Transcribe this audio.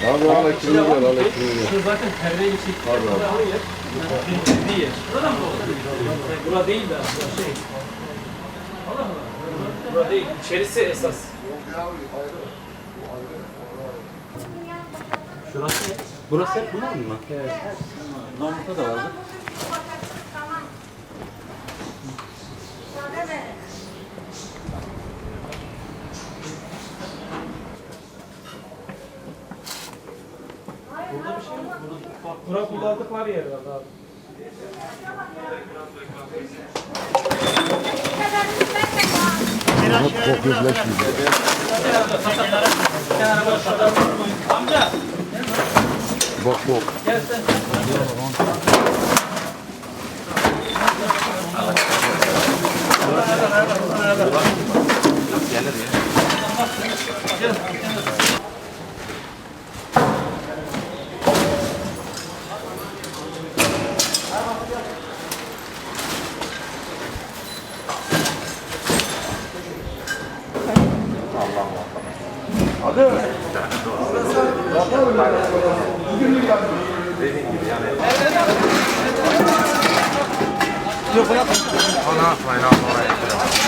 Abi hala kimi gel hala kimi gel. Şu zaten çekti. Pardon. Burada yer. Bildiği yer. Burada mı oldu? Bura değil de şey. Allah Allah. Bura değil. İçerisi esas. Şurası? Burası hep bunlar mı? Evet. Namluka da vardı. Burada bir şey yok. Burada, bura kullandıkları yer var abi. Hep kokuzleşmiyor. Amca Bak bak. gel sen. Ona atmayın abi oraya.